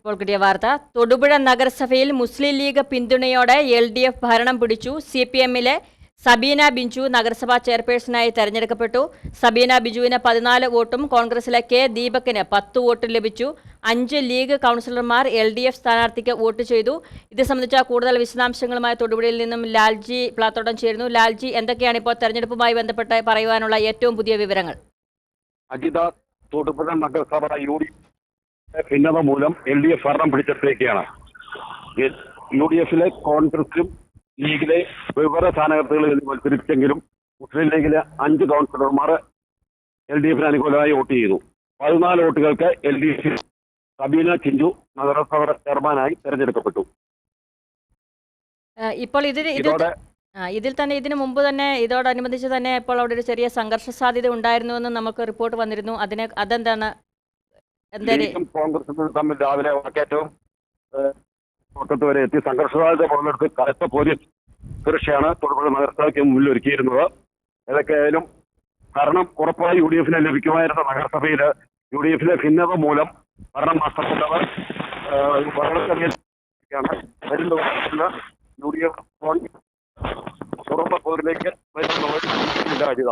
ഇപ്പോൾ കിട്ടിയ വാർത്ത. തൊടുപുഴ നഗരസഭയിൽ മുസ്ലിം ലീഗ് പിന്തുണയോടെ എൽ ഡി എഫ് ഭരണം പിടിച്ചു. സി പി എമ്മിലെ സബീന ബിഞ്ചു നഗരസഭാ ചെയർപേഴ്സണായി തെരഞ്ഞെടുക്കപ്പെട്ടു. സബീന ബിജുവിന് പതിനാല് വോട്ടും കോൺഗ്രസിലെ കെ ദീപകിന് പത്ത് വോട്ടും ലഭിച്ചു. അഞ്ച് ലീഗ് കൗൺസിലർമാർ എൽ ഡി എഫ് സ്ഥാനാർത്ഥിക്ക് വോട്ട് ചെയ്തു. ഇത് സംബന്ധിച്ച കൂടുതൽ വിശദാംശങ്ങളുമായി തൊടുപുഴയിൽ നിന്നും ലാൽജി പ്ലാത്തോട്ടം ചേരുന്നു. ലാൽജി എന്തൊക്കെയാണ് ഇപ്പോൾ തെരഞ്ഞെടുപ്പുമായി ബന്ധപ്പെട്ട് പറയുവാനുള്ള ഏറ്റവും പുതിയ വിവരങ്ങൾ? അജിത തൊടുപുഴ നഗരസഭ യു ഡി ഭിന്നത മൂലം എൽ ഡി എഫ് ഭരണം പിടിച്ചെടുത്തേക്കാണ് യു ഡി എഫിലെ കോൺഗ്രസും ലീഗിലെ വിവര സ്ഥാനാർത്ഥികളിൽ നിന്ന് മത്സരിച്ചെങ്കിലും മുസ്ലിം ലീഗിലെ അഞ്ച് കൗൺസിലർമാർ എൽ ഡി എഫിന് അനുകൂലമായി വോട്ട് ചെയ്തു. പതിനാല് വോട്ടുകൾക്ക് എൽ ഡി എഫിൽ സബീന ചിഞ്ചു നഗരസഭ ചെയർമാനായി തെരഞ്ഞെടുക്കപ്പെട്ടു. ഇപ്പോൾ ഇതിന് ഇതോടെ ഇതിൽ തന്നെ ഇതിനു മുമ്പ് തന്നെ ഇതോടനുബന്ധിച്ച് തന്നെ ഇപ്പോൾ അവിടെ ഒരു ചെറിയ സംഘർഷ സാധ്യത ഉണ്ടായിരുന്നുവെന്ന് നമുക്ക് റിപ്പോർട്ട് വന്നിരുന്നു. അതിനെ അതെന്താണ് എന്തായാലും കോൺഗ്രസും തമ്മിൽ രാവിലെ വാക്കേറ്റവും തോട്ടത്ത് വരെ എത്തി. സംഘർഷസാധ്യത പുറമെടുത്ത് കനത്ത പോലീസ് സുരക്ഷയാണ് തൊടുപുഴ നഗരസഭയ്ക്ക് മുന്നിൽ ഒരുക്കിയിരുന്നത്. ഏതൊക്കെയായാലും ഭരണം ഉറപ്പായി യു ഡി എഫിന് ലഭിക്കുമായിരുന്ന നഗരസഭയിൽ യു ഡി എഫിലെ ഭിന്നത മൂലം ഭരണം നഷ്ടപ്പെട്ടവർ ഭരണത്തിലാണ് വരും ദിവസത്തിൽ യു ഡി എഫ് തുറന്ന പോരിലേക്ക് വരുന്ന അജിത